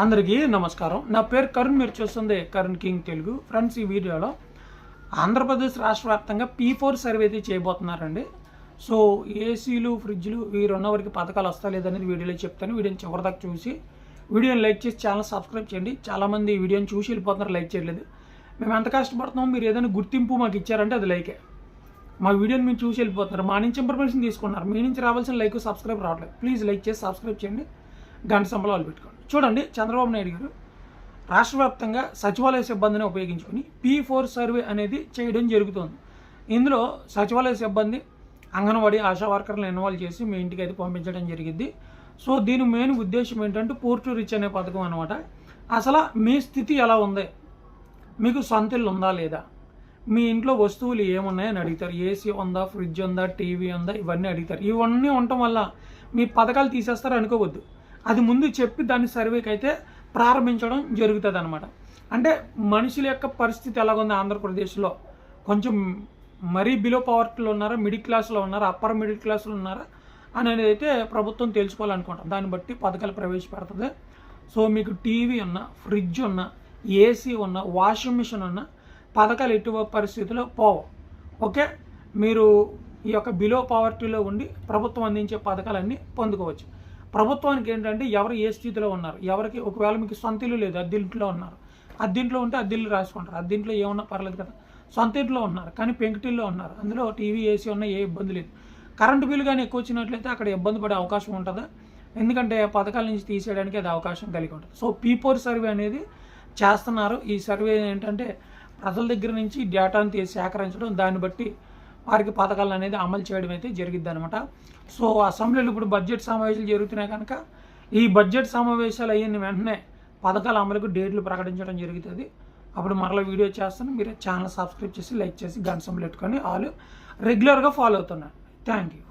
అందరికీ నమస్కారం. నా పేరు కరుణ్ మీరు చూస్తుంది కరుణ్ కింగ్ తెలుగు. ఫ్రెండ్స్ ఈ వీడియోలో ఆంధ్రప్రదేశ్ రాష్ట్ర వ్యాప్తంగా పీ ఫోర్ సర్వే అయితే చేయబోతున్నారండి. సో ఏసీలు ఫ్రిడ్జ్లు వీరున్నవారికి పథకాలు వస్తా లేదనేది వీడియోలో చెప్తాను. వీడియోని చివరిదాకా చూసి వీడియోని లైక్ చేసి ఛానల్ సబ్స్క్రైబ్ చేయండి. చాలామంది వీడియోని చూసి వెళ్ళిపోతున్నారు లైక్ చేయలేదు. మేము ఎంత కష్టపడుతున్నాం మీరు ఏదైనా గుర్తింపు మాకు ఇచ్చారంటే అది లైకే. మా వీడియోని మీరు చూసి వెళ్ళిపోతున్నారు. మా నుంచి ఇన్ఫర్మేషన్ తీసుకున్నారు. మీ నుంచి రావాల్సిన లైక్ సబ్స్క్రైబ్ రావట్లేదు. ప్లీజ్ లైక్ చేసి సబ్స్క్రైబ్ చేయండి. గంట సంబలాలు పెట్టుకోండి చూడండి చంద్రబాబు నాయుడు గారు రాష్ట్ర వ్యాప్తంగా సచివాలయ సిబ్బందిని ఉపయోగించుకొని పీ ఫోర్ సర్వే అనేది చేయడం జరుగుతుంది. ఇందులో సచివాలయ సిబ్బంది అంగన్వాడీ ఆశా వర్కర్లను ఇన్వాల్వ్ చేసి మీ ఇంటికి అయితే పంపించడం జరిగింది. సో దీని మెయిన్ ఉద్దేశం ఏంటంటే పూర్తి రిచ్ అనే పథకం అనమాట అసలు మీ స్థితి ఎలా ఉంది? మీకు సొంత ఇల్లు ఉందా లేదా? మీ ఇంట్లో వస్తువులు ఏమున్నాయని అడుగుతారు. ఏసీ ఉందా ఫ్రిడ్జ్ ఉందా టీవీ ఉందా ఇవన్నీ అడుగుతారు. ఇవన్నీ ఉండటం వల్ల మీ పథకాలు తీసేస్తారు అనుకోవద్దు. అది ముందు చెప్పి దాని సర్వేకి అయితే ప్రారంభించడం జరుగుతుంది అనమాట అంటే మనుషుల యొక్క పరిస్థితి ఎలాగుంది ఆంధ్రప్రదేశ్లో? కొంచెం మరీ బిలో పవర్టీలో ఉన్నారా? మిడిల్ క్లాస్లో ఉన్నారా? అప్పర్ మిడిల్ క్లాస్లో ఉన్నారా? అనేది అయితే ప్రభుత్వం తెలుసుకోవాలనుకుంటాం. దాన్ని బట్టి పథకాలు ప్రవేశపెడుతుంది. సో మీకు టీవీ ఉన్న ఫ్రిడ్జ్ ఉన్న ఏసీ ఉన్న వాషింగ్ మిషన్ ఉన్న పథకాలు ఎటువ పరిస్థితిలో పోవు. ఓకే? మీరు ఈ యొక్క బిలో పావర్టీలో ఉండి ప్రభుత్వం అందించే పథకాలన్నీ పొందుకోవచ్చు. ప్రభుత్వానికి ఏంటంటే ఎవరు ఏ స్థితిలో ఉన్నారు? ఎవరికి ఒకవేళ మీకు సొంత ఇల్లు లేదు అద్దెంట్లో ఉన్నారు. అద్దెంట్లో ఉంటే అద్దెల్లు రాసుకుంటారు. అద్దెంట్లో ఏమన్నా పర్లేదు కదా. సొంత ఇంట్లో ఉన్నారు కానీ పెంకుటిల్లో ఉన్నారు. అందులో టీవీ ఏసీ ఉన్న ఏ ఇబ్బంది లేదు. కరెంటు బిల్లు కానీ ఎక్కువ వచ్చినట్లయితే అక్కడ ఇబ్బంది పడే అవకాశం ఉంటుందా? ఎందుకంటే పథకాల నుంచి తీసేయడానికి అది అవకాశం కలిగి ఉంటుంది. సో పీపోర్ సర్వే అనేది చేస్తున్నారు. ఈ సర్వే ఏంటంటే ప్రజల దగ్గర నుంచి డేటాను తీసి సేకరించడం దాన్ని బట్టి వారికి పథకాలు అనేది అమలు చేయడం అయితే జరిగిద్ది అనమాట సో అసెంబ్లీలో ఇప్పుడు బడ్జెట్ సమావేశాలు జరుగుతున్నాయి కనుక ఈ బడ్జెట్ సమావేశాలు అయిన వెంటనే పథకాల అమలుకు డేట్లు ప్రకటించడం జరుగుతుంది. అప్పుడు మరలా వీడియో చేస్తాను. మీరు ఛానల్ సబ్స్క్రైబ్ చేసి లైక్ చేసి గంట సంబలు పెట్టుకొని ఆల్ రెగ్యులర్గా ఫాలో అవుతున్నాను థ్యాంక్ యూ.